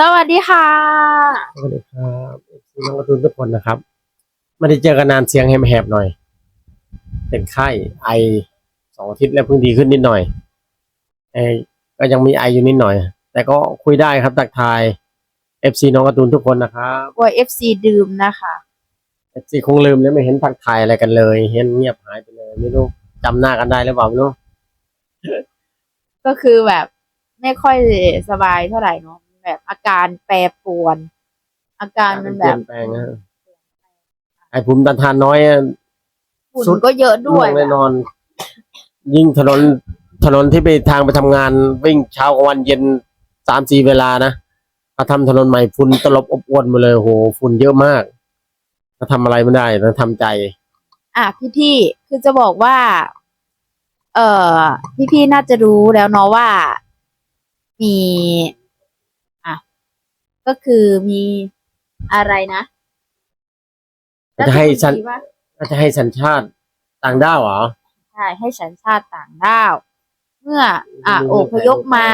สวัสดีค่ะ สวัสดีครับพี่น้องการะตูนทุกคนนะครับไม่ได้เจอกันนานเสียงแหบๆหน่อย เป็นไข้ไอสองอาทิตย์แล้วเพิ่งดีขึ้นนิดหน่อยไอก็ยังมีไออยู่นิดหน่อย แต่ก็คุยได้ครับตักทายเอฟซีน้องการะตูนทุกคนนะครับกลัว FC ดื่มนะคะเอฟซีคงลืมแล้วไม่เห็นทักทายอะไรกันเลย เห็นเงียบหายไปเลยไม่รู้จำหน้ากันได้หรือเปล่าไม่รู้ก็คือแบบไม่ค่อยสบายเท่าไหร่เนาะ แบบอาการแปรปรวน อาการมันแบเปลี่บยนแปลงนะไอภูมิต้านทานน้อยอะ ฝุ่นสุดก็เยอะด้วยล่งแน่นอน ยิ่งถนนถนนที่ไปทางไปทำงาน วิ่งเช้ากลางวันเย็นสามสี่เวลานะเขาทำถนนใหม่ฝุ่นตลบอบอวนหมาเลยโหฝุ่นเยอะมากก็ทำอะไรไม่ได้ต้องทำใจ อะพี่ๆคือจะบอกว่า เอ่อพี่ๆน่าจะรู้แล้วเนาะว่า มีอะ ก็คือมีอะไรนะจะให้สัญรัฐมนตรีว่าจะให้สัญชาติต่างด้าวเหรอใช่ให้สัญชาติต่างด้าว เมื่อ อะไม่อรู้พยพมา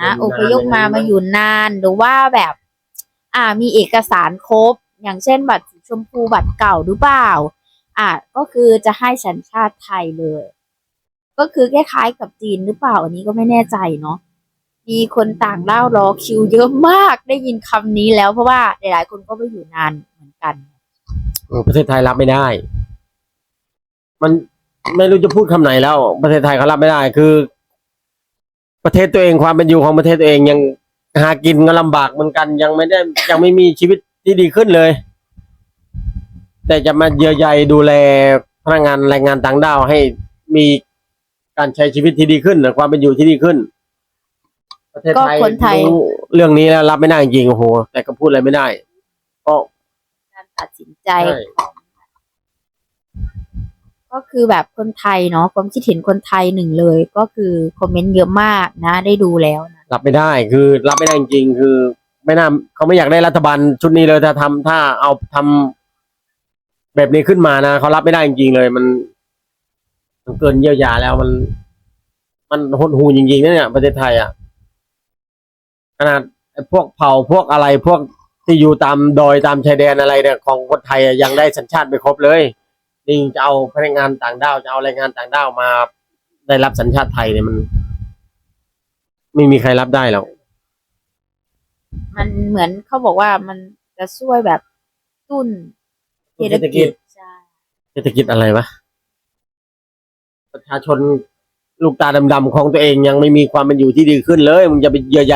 นะออยู่พนานยพมาเลยนะมาอยู่นานหรือว่าแบบ อ่า มีเอกสารครบ อย่างเช่นบัตรสีชมพูบัตรเก่าหรือเปล่า อะก็คือจะให้สัญชาติไทยเลย ก็คือคล้ายๆกับจีนหรือเปล่า อันนี้ก็ไม่แน่ใจเนาะ มีคนต่างด้าวรอคิว เยอะมากได้ยินคำนี้แล้วเพราะว่าหลายๆคนก็ไปอยู่นานเหมือนกัน เออประเทศไทยรับไม่ได้ มันไม่รู้จะพูดคำไหนแล้ว ประเทศไทยเขารับไม่ได้ คือ ประเทศตัวเองความเป็นอยู่ของประเทศตัวเองยังหากินก็ลำบากเหมือนกันยังไม่ได้ ยังไม่มีชีวิตที่ดีขึ้นเลย แต่จะมาเยียวยาดูแลพนักงานแรงงานต่างด้าวให้มีการใช้ชีวิตที่ดีขึ้นความเป็นอยู่ที่ดีขึ้น ประเทศไทยก็คนไทย รู้เรื่องนี้แล้วรับไม่ได้จริงๆโอ้โห แต่ก็พูดอะไรไม่ได้ก็ การตัดสินใจใช่ก็คือแบบคนไทยเนาะความคิดเห็นคนไทยหนึ่งเลย ก็คือคอมเมนต์เยอะมากนะ ได้ดูแล้วนะรับไม่ได้คือรับไม่ได้จริงๆคือ ไม่น่าเขาไม่อยากได้รัฐบาลชุดนี้เลยถ้าทำถ้าเอาทำแบบนี้ขึ้นมานะเขารับไม่ได้จริงๆเลย มัน มันเกินเยียวยาแล้วมัน มันหดหูจริงๆนะเนี่ยประเทศไทยอะ ขนาดไอ้พวกเผ่าพวกอะไรพวกที่อยู่ตามดอยตามชายแดนอะไรเนี่ยของคนไทยอะยังได้สัญชาติไม่ครบเลยนี่จะเอาพนักงานต่างด้าวจะเอาแรงงานต่างด้าวมา ได้รับสัญชาติไทยเนี่ยมัน ไม่มีใครรับได้หรอกมันเหมือนเขาบอกว่ามันจะช่วยแบบตุ้นเศรษฐกิจใช่เศรษฐกิจอะไรวะประชาชนลูกตาดำๆของตัวเองยังไม่มีความเป็นอยู่ที่ดีขึ้นเลยมึงจะไปเยื่อใย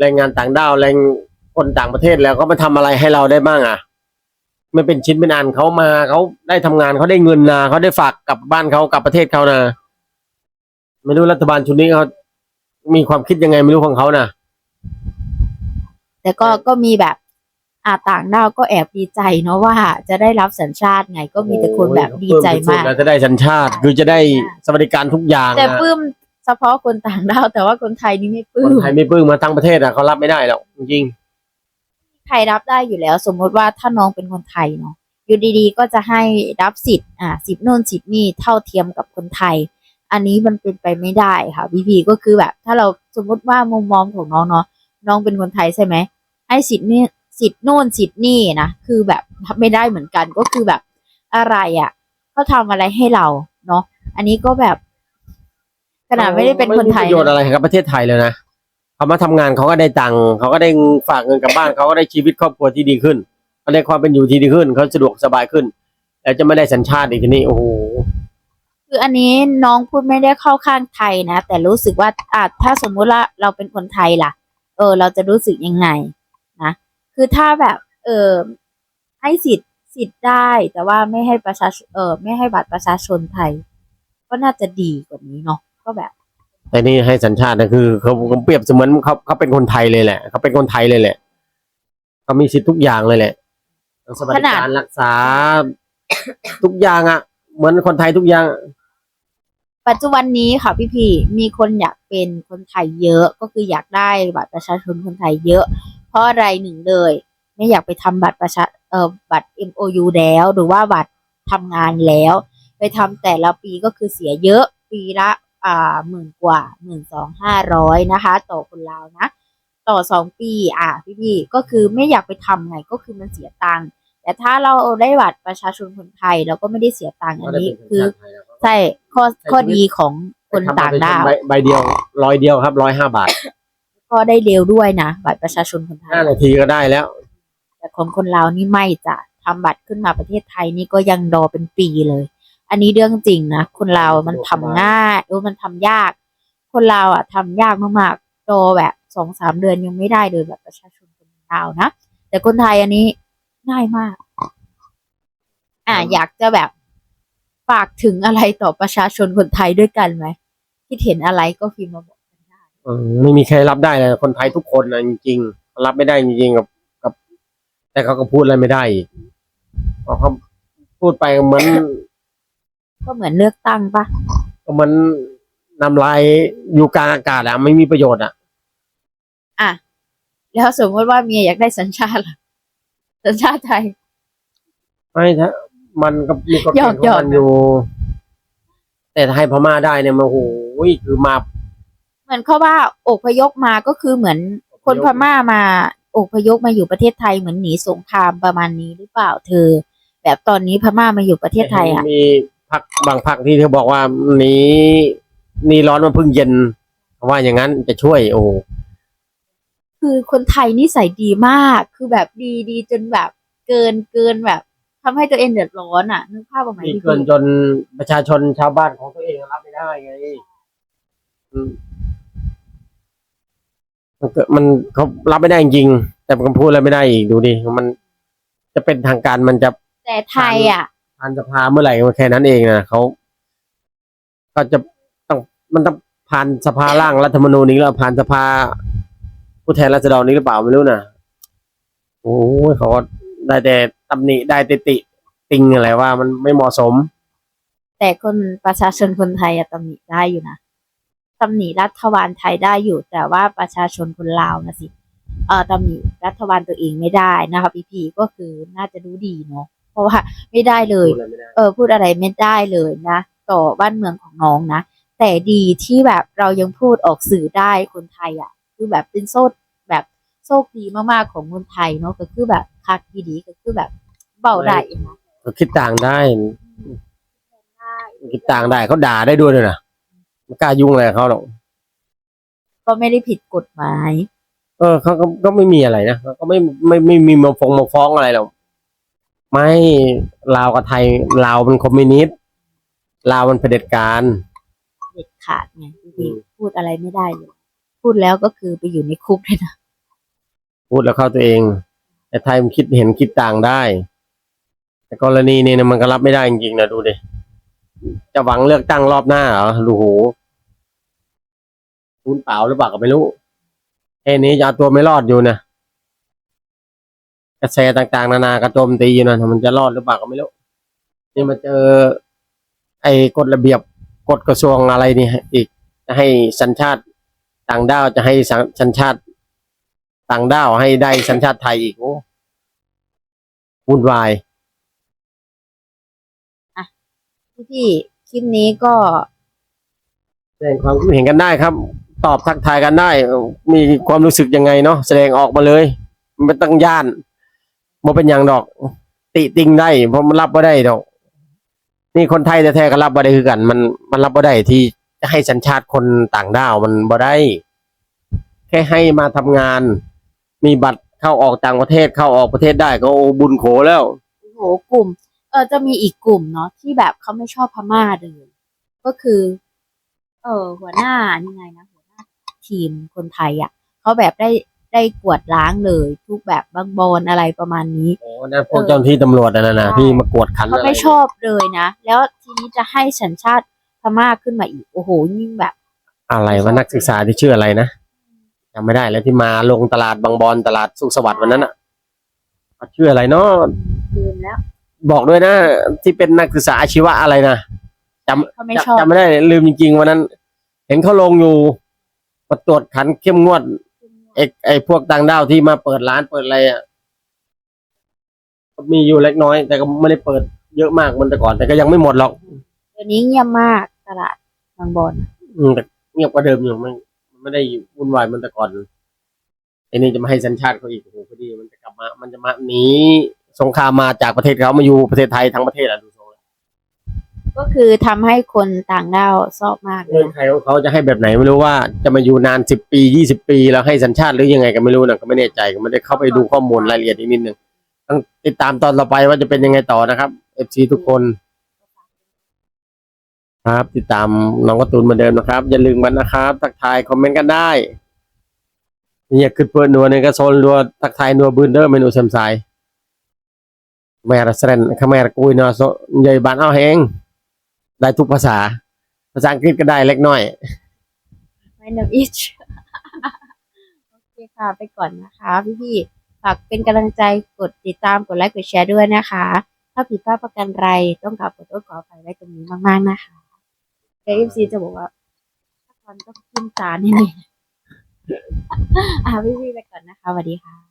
แรงงานต่างด้าวแรงคนต่างประเทศแล้วก็มาทำอะไรให้เราได้บ้างอะไม่เป็นชิ้นเป็นอันเขามาเขาได้ทำงานเขาได้เงินนะเขาได้ฝากกลับบ้านเขากลับประเทศเขานะไม่รู้รัฐบาลชุดนี้เขามีความคิดยังไงไม่รู้ของเขานะแต่ก็ก็มีแบบอ่าต่างด้าวก็แอบดีใจเนาะว่าจะได้รับสัญชาติไงก็มีแต่คนแบบดีใจมากเราจะได้สัญชาติคือจะได้สวัสดิการทุกอย่างแต่นะปลื้ม เฉพาะคนต่างด้าวแต่ว่าคนไทยนี่ไม่ปลื้คนมไทยไม่ปลื้มมาทั้งประเทศอะเขารับไม่ได้หรอกจริงไทยรับได้อยู่แล้ว สมมติว่าถ้าน้องเป็นคนไทยเนาะอยู่ดีๆ ก็จะให้รับสิทธิ์อ่าสิทธิ์โน่นสิทธิ์นี่เท่าเทียมกับคนไทย อันนี้มันเป็นไปไม่ได้ค่ะพี่พีก็คือแบบ ถ้าเราสมมติว่ามุมมองของน้องเนาะน้องเป็นคนไทยใช่ไหมให้สิทธิ์นี่สิทธิ์โน่นสิทธิ์นี่นะคือแบบรับไม่ได้เหมือนกันก็คือแบบอะไรอะ่ะเขาทำอะไรให้เราเนาะอันนี้ก็แบบๆ ขนาดไม่ได้เป็นคนไทย ม่มีประโยชน์อะไรกับประเทศไทยเลยนะเขามาทำงานเขาก็ได้ตังค์เขาก็ได้ฝากเงินกลับบ้านเขาก็ได้ชีวิตครอบครัวที่ดีขึ้นเขาได้ความเป็นอยู่ที่ดีขึ้นเขาสะดวกสบายขึ้น แล้วจะไม่ได้สัญชาติอีกทีนี้โอ้โห คืออันนี้น้องพูดไม่ได้เข้าข้างไทยนะ แต่รู้สึกว่าอาจถ้าสมมุติว่าเราเป็นคนไทยล่ะ เออ เราจะรู้สึกยังไงนะคือถ้าแบบ เออให้สิทธิ์สิทธิ์ได้ แต่ว่าไม่ให้ประชาชนเออไม่ให้บัตรประชาชนไทย ก็น่าจะดีกว่านี้เนาะ ก็แบบแต่นี่ให้สัญชาตินะคือเขาเขาเปรียบเสมือนเขาเขาเป็นคนไทยเลยแหละเขาเป็นคนไทยเลยแหละเขามีสิทธิ์ทุกอย่างเลยแหละทั้งสวัสดิการรักษา ทุกอย่างอะ เหมือนคนไทยทุกอย่าง ปัจจุบันนี้ค่ะพี่พี่มีคนอยากเป็นคนไทยเยอะก็คืออยากได้บัตรประชาชนคนไทยเยอะ เพราะอะไรหนึ่งเลย ไม่อยากไปทำบัตรประชาเอ่อบัตร MOU แล้วหรือว่าบัตรทำงานแล้ว ไปทำแต่ละปีก็คือเสียเยอะปีละ อ่าหมื่นกว่าหมื่นสองห้าร้อยนะคะ ต่อคนลาวนะ ต่อสองปี อะพี่พี่ๆก็คือไม่อยากไปทำไงก็คือมันเสียตังค์แต่ถ้าเราได้บัตรประชาชนคนไทยเราก็ไม่ได้เสียตังค์อันนี้คือใช่ข้อข้อดีของคนต่างด้าวใบใบเดียวร้อยเดียวครับร้อยห้าบาท ก็ได้เร็วด้วยนะบัตรประชาชนคนไทยห้านาทีก็ได้แล้ว แต่ของคนเราวนี่ไม่จะทำบัตรขึ้นมาประเทศไทยนี่ก็ยังรอเป็นปีเลย อันนี้เรื่องจริงนะคนเราวมันทำง่ายเออมันทำยาก คนเราวอะทำยากมากๆรอแบบสองสามเดือนยังไม่ได้เลยแบบประชาชนคนลาวนะแต่คนไทยอันนี้ง่ายมาก อะอยากจะแบบฝากถึงอะไรต่อประชาชนคนไทยด้วยกันไหมคิดเห็นอะไรก็พิมพ์มาบอกกันได้อืมไม่มีใครรับได้เลยคนไทยทุกคนนะจริงๆรับไม่ได้จริงๆกับกับ แต่เขาก็พูดอะไรไม่ได้อีกเพราะเขาพูดไปเหมือน ก็เหมือนเลือกตั้งปะก็เหมือนนำลายอยู่กลางอากาศอะไม่มีประโยชน์อะอะ แล้วสมมติว่าเมียอยากได้สัญชาติล่ะสัญชาติไทย ไม่ถ้ามันก็มีกฎเกหยณอกฑ์ขหยอองกมันอยู่ แต่ถ้าให้พม่าได้เนี่ยมันโอ้โหคือมา เหมือนเขาว่าอพยพมาก็คือเหมือนคนพม่ามาอพยพมาอยู่ประเทศไทยเหมือนหนีสงครามประมาณนี้หรือเปล่าเธอ แบบตอนนี้พม่ามาอยู่ประเทศไทยอะ มี พักบางพักที่เขาบอกว่านี้นี่ร้อนมันเพิ่งเย็น ว่าอย่างนั้นจะช่วยโอ้โหคือคนไทยนิสัยดีมาก คือแบบดีดีจนแบบเกินเกินแบบทำให้ตัวเองเดือดร้อนอะนึกภาพออกไหมมีพี่เกินจนประชาชนชาวบ้านของตัวเองรับไม่ได้ไงอืมมันเกิดมันเขารับไม่ได้จริงๆแต่มันพูดอะไรไม่ได้อีกดูดิมันจะเป็นทางการมันจะแต่ไทยอะ ผ่านสภาเมื่อไหร่ก็แค่นั้นเองนะเขาก็จะต้องมันต้องผ่านสภาร่างรัฐธรรมนูญนี้แล้วผ่านสภาผู้แทนราษฎรนี้หรือเปล่าไม่รู้นะโอ้ยเขาก็ได้แต่ตำหนิได้แต่ติติงอะไรว่ามันไม่เหมาะสม แต่คนประชาชนคนไทยอะตำหนิได้อยู่นะตำหนิรัฐบาลไทยได้อยู่ แต่ว่าประชาชนคนลาวนะสิเออตำหนิรัฐบาลตัวเองไม่ได้นะคะพี่พีก็คือน่าจะรู้ดีเนาะ ราะว่าไม่ได้เลยพูดอะไรไม่ได้เออ พูดอะไรไม่ได้เลยนะ ต่อบ้านเมืองของน้องนะ แต่ดีที่แบบเรายังพูดออกสื่อได้คนไทยอะ่ะ คือแบบเป็นโซดแบบโชคดีมากๆของคนไทยเนาะก็คือแบบคักดีๆก็คือแบบเบาได้เองนะเขาคิดต่างได้คิดต่างได้เขาด่าได้ด้วยเลยนะไม่กล้ายุ่งอะไรกับเขาหรอกก็ไม่ได้ผิดกฎหมาย เออเขาก็ก็ไม่มีอะไรนะเขาก็ไม่ไม่ไม่ไม่มีมาฟงมาฟ้องอะไรหรอก ไม่ลาวกับไทยลาวมันคอมมิวนิสต์ลาวมันเผด็จการ เด็ดขาดไงพี่พีอืมพูดอะไรไม่ได้เลยพูดแล้วก็คือไปอยู่ในคุกเลยนะพูดแล้วเข้าตัวเอง แต่ไทยมันคิดเห็นคิดต่างได้ แต่กรณีนี้เนี่ยมันก็รับไม่ได้จริงๆนะดูดิจะหวังเลือกตั้งรอบหน้าเหรอดูโหคุณเปล่าหรือเปล่าก็ไม่รู้แค่นี้จะเอาตัวไม่รอดอยู่นะ กระแสต่างๆ นานากระโจมตีอยู่นะมันจะรอดหรือเปล่าก็ไม่รู้นี่มาเจอ ไอ้กฎระเบียบกฎกระทรวงอะไรนี่อีกจะให้สัญชาติต่างด้าวจะให้สัญสัญชาติต่างด้าวให้ได้สัญชาติไทยอีกโอ้วุ่นวายพี่พี่คลิปนี้ก็แสดงความคิดเห็นกันได้ครับ ตอบทักทายกันได้เอ่อมีความรู้สึกยังไงเนาะแสดงออกมาเลย ไม่ต้องย่าน บ่เป็นอย่างดอก ติติงได้เพราะมันรับบ่ได้ดอก นี่คนไทยแท้ๆก็รับบ่ได้คือกัน มันมันรับบ่ได้ที่ให้สัญชาติคนต่างด้าวมันบ่ได้ แค่ให้มาทำงาน มีบัตรเข้าออกต่างประเทศเข้าออกประเทศได้ก็โอ้บุญโขแล้วโอ้โหกลุ่ม เออจะมีอีกกลุ่มเนาะที่แบบเขาไม่ชอบพม่าเลยก็คือ เออหัวหน้ายังไงนะหัวหน้าทีมคนไทยอะ่ะเขาแบบได้ ได้กวดล้างเลย ทุกแบบบางบอนอะไรประมาณนี้ โอ้นั่นพวกเจ้าหน้าที่ตำรวจนั่นนะนะใช่ ที่มากวดขันเขาอะไรไม่ชอบเลยนะ แล้วทีนี้จะให้สัญชาติพม่าขึ้นมาอีกโอ้โหยิ่งแบบ อะไรว่านักศึกษาที่ชื่ออะไรนะจำไม่ได้แล้วที่มาลงตลาดบางบอนตลาดสุขสวัสดิ์วันนั้นอะเขาชื่ออะไรเนาะลืมแล้วบอกด้วยนะ ที่เป็นนักศึกษาอาชีวะอะไรนะจเขาไม่ำชอบจำไม่ได้ลืมจริงๆวันนั้น เห็นเขาลงอยู่มาตรวจขันเข้มงวด ไอ้ไอ้พวกต่างด้าวที่มาเปิดร้านเปิดอะไรอะก็มีอยู่เล็กน้อย แต่ก็ไม่ได้เปิดเยอะมากเหมันแต่ก่อน แต่ก็ยังไม่หมดหรอก เดี๋ยวนี้เงียบมากตลาดบางบอนอืมแต่เงียบกว่าเดิมอยู่ไม่ไม่ได้วุ่นวายเหมันแต่ก่อนไอ้นี่จะมาให้สัญชาติเขาอีกโอ้โหพอดีมันจะกลับมา มันจะมาหนีสงครามมาจากประเทศเขามาอยู่ประเทศไทยทั้งประเทศอะดูทรงแล้ว ก็คือทำให้คนต่างด้าวชอบมากเลเงื่ยอนนะไขของเขาจะให้แบบไหนไม่รู้ว่าจะมาอยู่นานสิบปียี่สิบปี แล้วให้สัญชาติหรือยังไงก็ไม่รู้นะก็ไม่แน่ใจก็ไม่ได้เข้าไปดูข้อมูลรายละเอียดอีกนิดนึงต้องติดตามตอนต่อไปว่าจะเป็นยังไงต่อนะครับเอฟซีทุกคน ครับ ติดตามน้องการ์ตูนเหมือนเดิมนะครับ อย่าลืมกันนะครับทักทายคอมเมนต์กันได้เนี่ยคือเพื่อนนัวเนี่ยก็โซนนัวทักทายนัวบืนเดอร์เมนูเซมไซแม่ระเซนขแม่รกุยเนาะโซใหญ่บานเอาแหง ได้ทุกภาษา ภาษาอังกฤษก็ได้เล็กน้อยไม่นอิชโอเคค่ะไปก่อนนะคะ พี่ๆฝากเป็นกำลังใจกดติดตามกดไลค์กดแชร์ด้วยนะคะ ถ้าผิดพลาดประกันไรต้องกราบขอโทษขออภัยไว้ตรงนี้มากๆนะคะเอฟซีจะบอกว่าถ้าทอนต้องขึ้นตาแน่ๆอะพี่ๆไปก่อนนะคะสวัสดีค่ะ